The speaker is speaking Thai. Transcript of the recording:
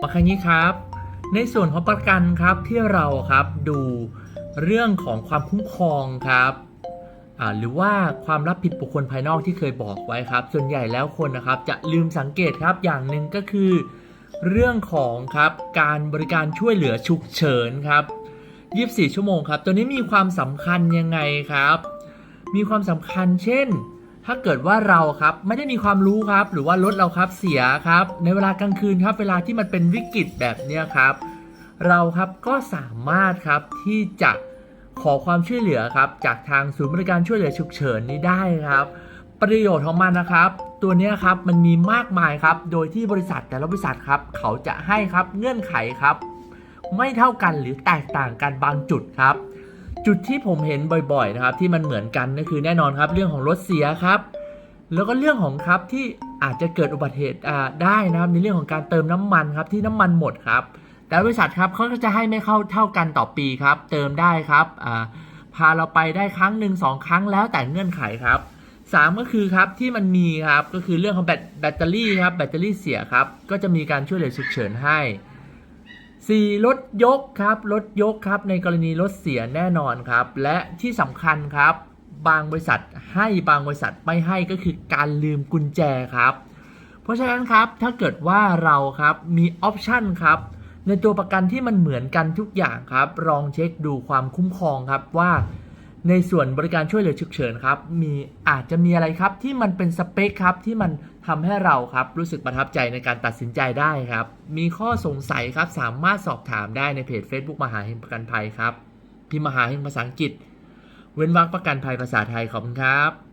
มาครั้งนี้ครับ ในส่วนของประกันครับที่เราครับดูเรื่องของความคุ้มครองครับหรือว่าความรับผิดบุคคลภายนอกที่เคยบอกไว้ครับ ส่วนใหญ่แล้วคนนะครับจะลืมสังเกตครับอย่างหนึ่งก็คือ เรื่องของครับการบริการช่วยเหลือฉุกเฉินครับ 24 ชั่วโมงครับ ตัวนี้มีความสำคัญยังไงครับ มีความสำคัญเช่น ถ้าเกิดว่าเราครับไม่ได้มีความรู้ครับ หรือว่ารถเราครับเสียครับ ในเวลากลางคืนครับ เวลาที่มันเป็นวิกฤตแบบเนี้ยครับ เราครับก็สามารถครับที่จะขอความช่วยเหลือครับ จากทางศูนย์บริการช่วยเหลือฉุกเฉินนี้ได้ครับ ประโยชน์ของมันนะครับ ตัวนี้ครับมันมีมากมายครับ โดยที่บริษัทแต่ละบริษัทครับ เขาจะให้ครับเงื่อนไขครับ ไม่เท่ากันหรือแตกต่างกันบางจุดครับ จุดที่ผมเห็นบ่อยๆนะครับ ที่มันเหมือนกันก็คือแน่นอนครับ เรื่องของรถเสียครับ แล้วก็เรื่องของครับที่อาจจะเกิดอุบัติเหตุได้นะครับในเรื่องของการเติมน้ำมันครับที่น้ำมันหมดครับ แต่บริษัทครับเขาก็จะให้ไม่เข้าเท่ากันต่อปีครับ เติมได้ครับพาเราไปได้ครั้งหนึ่งสองครั้งแล้วแต่เงื่อนไขครับสามก็คือครับที่มันมีครับก็คือเรื่องของแบตแบตเตอรี่ครับแบตเตอรี่เสียครับก็จะมีการช่วยเหลือฉุกเฉินให้ 4รถยกครับรถยกครับในกรณีรถเสียแน่นอนครับ และที่สำคัญครับ บางบริษัทให้บางบริษัทไม่ให้ก็คือการลืมกุญแจครับ เพราะฉะนั้นครับถ้าเกิดว่าเราครับมีออปชันครับในตัวประกันที่มันเหมือนกันทุกอย่างครับลองเช็คดูความคุ้มครองครับว่า ในส่วนบริการช่วยเหลือฉุกเฉินครับมีอาจจะมีอะไรครับที่มันเป็นสเปคครับที่มันทำให้เราครับรู้สึกประทับใจในการตัดสินใจได้ครับ มีข้อสงสัยครับสามารถสอบถามได้ในเพจ Facebook มหาเฮงประกันภัยครับพิมพ์มหาเฮงภาษาอังกฤษ เว้นวรรคประกันภัยภาษาไทยขอบคุณครับ